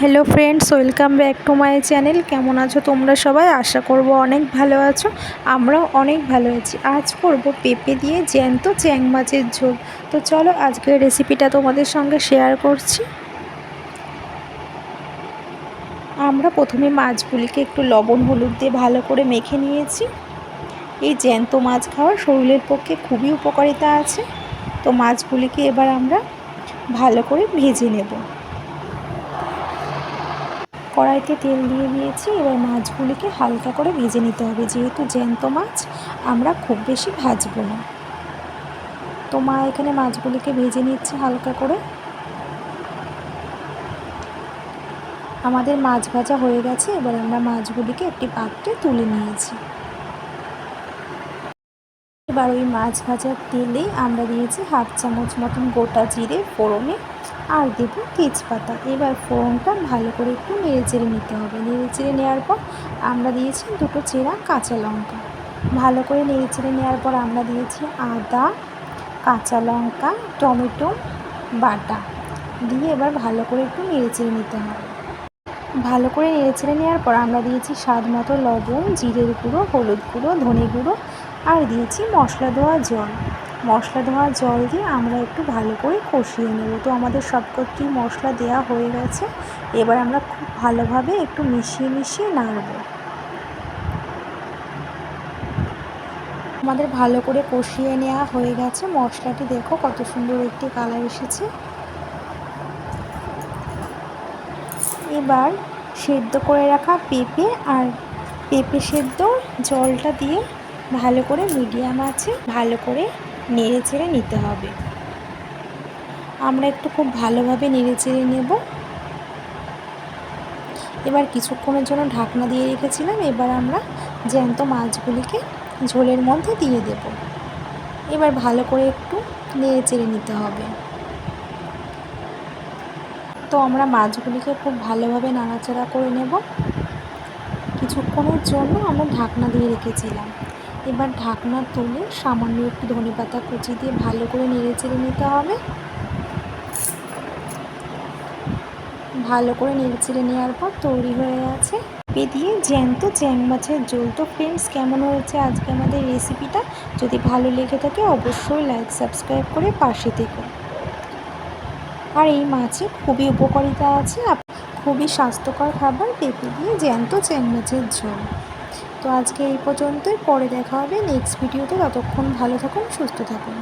Hello friends welcome back to my channel কেমন আছো তোমরা সবাই? আশা করব অনেক ভালো আছো। আমরাও অনেক ভালো আছি। আজ করব পেঁপে দিয়ে জ্যান্ত চ্যাং মাছের ঝোল। তো চলো আজকের রেসিপিটা তোমাদের সঙ্গে শেয়ার করছি। আমরা প্রথমে মাছগুলিকে একটু লবণ, হলুদ দিয়ে ভালো করে মেখে নিয়েছি। এই জ্যান্ত মাছ খাওয়া শরীরের পক্ষে খুবই উপকারিতা আছে। তো মাছগুলিকে এবার আমরা ভালো করে ভেজে নেব। কড়াইতে তেল দিয়ে দিয়েছি। এবার মাছগুলিকে হালকা করে ভেজে নিতে হবে। যেহেতু জ্যান্ত মাছ, আমরা খুব বেশি ভাজবো না। তো মা এখানে মাছগুলিকে ভেজে নিচ্ছে হালকা করে। আমাদের মাছ ভাজা হয়ে গেছে। এবার আমরা মাছগুলিকে একটি পাত্রে তুলে নিয়েছি। এবার ওই মাছ ভাজার তেলে আমরা দিয়েছি হাফ চামচ মতন গোটা জিরে ফোড়নে আর দেব তেজপাতা। এবার ফোড়নটা ভালো করে একটু নেড়ে চেড়ে নিতে হবে। নেড়ে চেড়ে নেওয়ার পর আমরা দিয়েছি দুটো চেরা কাঁচা লঙ্কা। ভালো করে নেড়ে চেড়ে নেওয়ার পর আমরা দিয়েছি আদা, কাঁচা লঙ্কা, টমেটো, বাটা। দিয়ে এবার ভালো করে একটু নেড়ে চেড়ে নিতে হবে। ভালো করে নেড়ে চেড়ে নেওয়ার পর আমরা দিয়েছি স্বাদ মতো লবণ, জিরের গুঁড়ো, হলুদ গুঁড়ো, ধনে গুঁড়ো আর দিয়েছি মশলা দেওয়া জল। মশলা ধোয়া জল দিয়ে আমরা একটু ভালো করে কষিয়ে নেব। তো আমাদের সবকটি মশলা দেওয়া হয়ে গেছে। এবার আমরা খুব ভালোভাবে একটু মিশিয়ে মিশিয়ে নাড়ব। আমাদের ভালো করে কষিয়ে নেওয়া হয়ে গেছে। মশলাটি দেখো কত সুন্দর একটি কালার এসেছে। এবার সেদ্ধ করে রাখা পেঁপে আর পেঁপে সেদ্ধ জলটা দিয়ে ভালো করে মিডিয়াম আছে, ভালো করে নেড়ে চেড়ে নিতে হবে। আমরা একটু খুব ভালোভাবে নেড়ে চেড়ে নেব। এবার কিছুক্ষণের জন্য ঢাকনা দিয়ে রেখেছিলাম। এবার আমরা জ্যান্ত মাছগুলিকে ঝোলের মধ্যে দিয়ে দেব। এবার ভালো করে একটু নেড়ে চেড়ে নিতে হবে। তো আমরা মাছগুলিকে খুব ভালোভাবে নাড়াচাড়া করে নেব। কিছুক্ষণের জন্য আমরা ঢাকনা দিয়ে রেখেছিলাম। এবার ঢাকনা তুলে সামান্য একটু ধনে পাতা কুচি দিয়ে ভালো করে নেড়ে চেড়ে নিতে হবে। ভালো করে নেড়ে চেড়ে নেওয়ার পর তৈরি হয়ে আছে পে দিয়ে জ্যান্ত চ্যাং মাছের ঝোল। তো ফ্রেন্ডস কেমন হয়েছে আজকে আমাদের রেসিপিটা যদি ভালো লেগে থাকে অবশ্যই লাইক সাবস্ক্রাইব করে পাশে থেকো। আর এই মাছে খুবই উপকারিতা আছে। খুবই স্বাস্থ্যকর খাবার পেঁপে দিয়ে জ্যান্ত চ্যাং মাছের ঝোল। তো আজকে এই পর্যন্তই পরে দেখা হবে নেক্সট ভিডিওতে ততক্ষণ ভালো থাকুন সুস্থ থাকুন।